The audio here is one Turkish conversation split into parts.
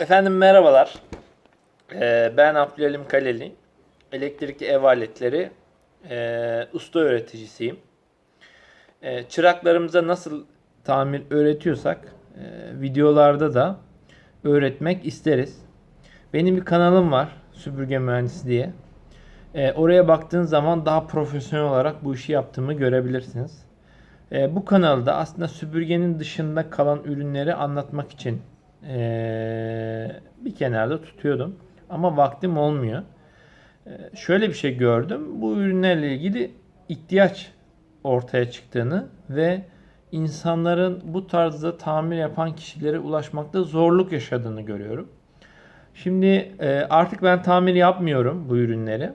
Efendim merhabalar. Ee, ben Abdülalim Kaleli. Elektrikli ev aletleri e, usta öğreticisiyim. E, çıraklarımıza nasıl tamir öğretiyorsak e, videolarda da öğretmek isteriz. Benim bir kanalım var Süpürge Mühendisi diye. E, oraya baktığın zaman daha profesyonel olarak bu işi yaptığımı görebilirsiniz. E, bu kanalda aslında süpürgenin dışında kalan ürünleri anlatmak için e, bir kenarda tutuyordum. Ama vaktim olmuyor. E, şöyle bir şey gördüm. Bu ürünlerle ilgili ihtiyaç ortaya çıktığını ve insanların bu tarzda tamir yapan kişilere ulaşmakta zorluk yaşadığını görüyorum. Şimdi e, artık ben tamir yapmıyorum bu ürünleri.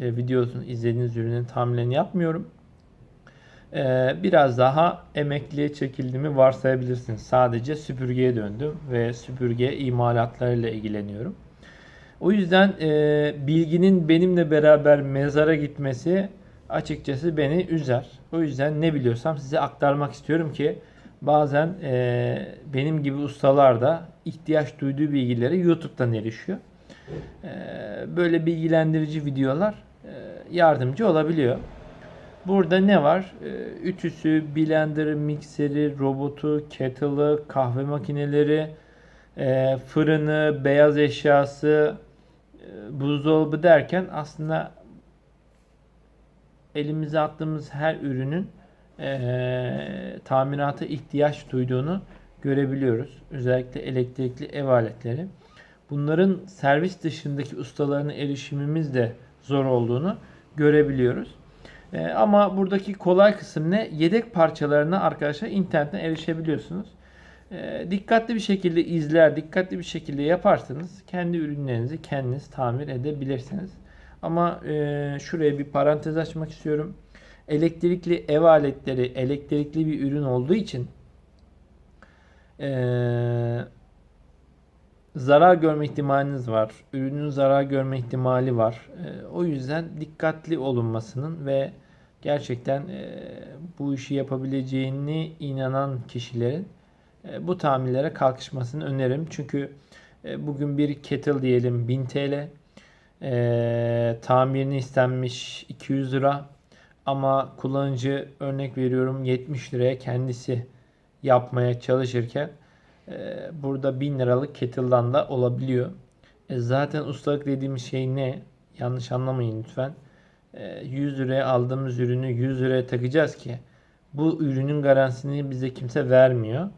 E, videosunu izlediğiniz ürünün tamirlerini yapmıyorum. E, biraz daha emekliye çekildiğimi varsayabilirsiniz. Sadece süpürgeye döndüm ve süpürge imalatlarıyla ilgileniyorum. O yüzden e, bilginin benimle beraber mezara gitmesi açıkçası beni üzer. O yüzden ne biliyorsam size aktarmak istiyorum ki bazen e, benim gibi ustalar da ihtiyaç duyduğu bilgileri YouTube'dan erişiyor. E, böyle bilgilendirici videolar e, yardımcı olabiliyor. Burada ne var? E, ütüsü, blenderı, mikseri, robotu, kettle'ı, kahve makineleri, e, fırını, beyaz eşyası, e, buzdolabı derken aslında elimize attığımız her ürünün e, tamirata ihtiyaç duyduğunu görebiliyoruz. Özellikle elektrikli ev aletleri. Bunların servis dışındaki ustalarına erişimimiz de zor olduğunu görebiliyoruz. E, ama buradaki kolay kısım ne? Yedek parçalarına arkadaşlar internetten erişebiliyorsunuz. E, dikkatli bir şekilde izler, dikkatli bir şekilde yaparsanız kendi ürünlerinizi kendiniz tamir edebilirsiniz. Ama e, şuraya bir parantez açmak istiyorum. Elektrikli ev aletleri elektrikli bir ürün olduğu için e, zarar görme ihtimaliniz var. Ürünün zarar görme ihtimali var. E, o yüzden dikkatli olunmasının ve gerçekten e, bu işi yapabileceğini inanan kişilerin e, bu tamirlere kalkışmasını öneririm. Çünkü e, bugün bir kettle diyelim 1000 TL. Tamirini istenmiş 200 lira. Ama kullanıcı örnek veriyorum 70 liraya kendisi yapmaya çalışırken burada 1000 liralık kettle'dan da olabiliyor. E, zaten ustalık dediğimiz şey ne? Yanlış anlamayın lütfen. E, 100 liraya aldığımız ürünü 100 liraya takacağız ki bu ürünün garantisini bize kimse vermiyor.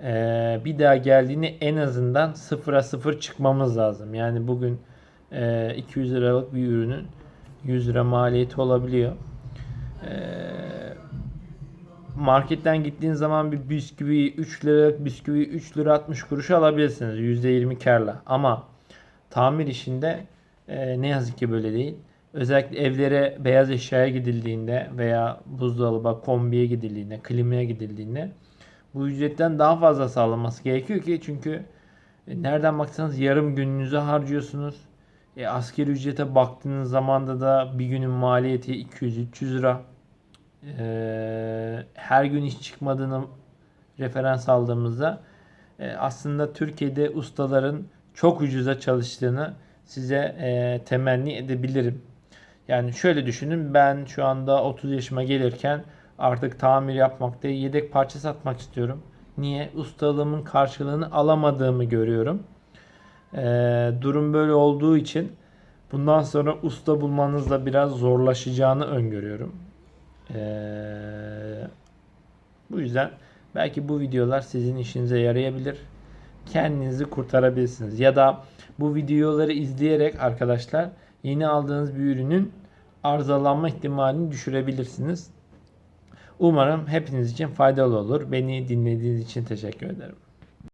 E, bir daha geldiğini en azından sıfıra sıfır çıkmamız lazım. Yani bugün e, 200 liralık bir ürünün 100 lira maliyeti olabiliyor. E, marketten gittiğin zaman bir bisküvi 3 lira bisküvi 3 lira 60 kuruş alabilirsiniz %20 karla. Ama tamir işinde e, ne yazık ki böyle değil. Özellikle evlere beyaz eşyaya gidildiğinde veya buzdolabı, kombiye gidildiğinde, klimaya gidildiğinde bu ücretten daha fazla sağlanması gerekiyor ki çünkü e, nereden baksanız yarım gününüzü harcıyorsunuz. E, askeri ücrete baktığınız zamanda da bir günün maliyeti 200-300 lira. E, her gün iş çıkmadığını referans aldığımızda e, aslında Türkiye'de ustaların çok ucuza çalıştığını size e, temenni edebilirim. Yani şöyle düşünün ben şu anda 30 yaşıma gelirken artık tamir yapmak değil yedek parça satmak istiyorum. Niye? Ustalığımın karşılığını alamadığımı görüyorum. Ee, durum böyle olduğu için bundan sonra usta bulmanızda biraz zorlaşacağını öngörüyorum. Ee, bu yüzden belki bu videolar sizin işinize yarayabilir. Kendinizi kurtarabilirsiniz. Ya da bu videoları izleyerek arkadaşlar yeni aldığınız bir ürünün arızalanma ihtimalini düşürebilirsiniz. Umarım hepiniz için faydalı olur. Beni dinlediğiniz için teşekkür ederim.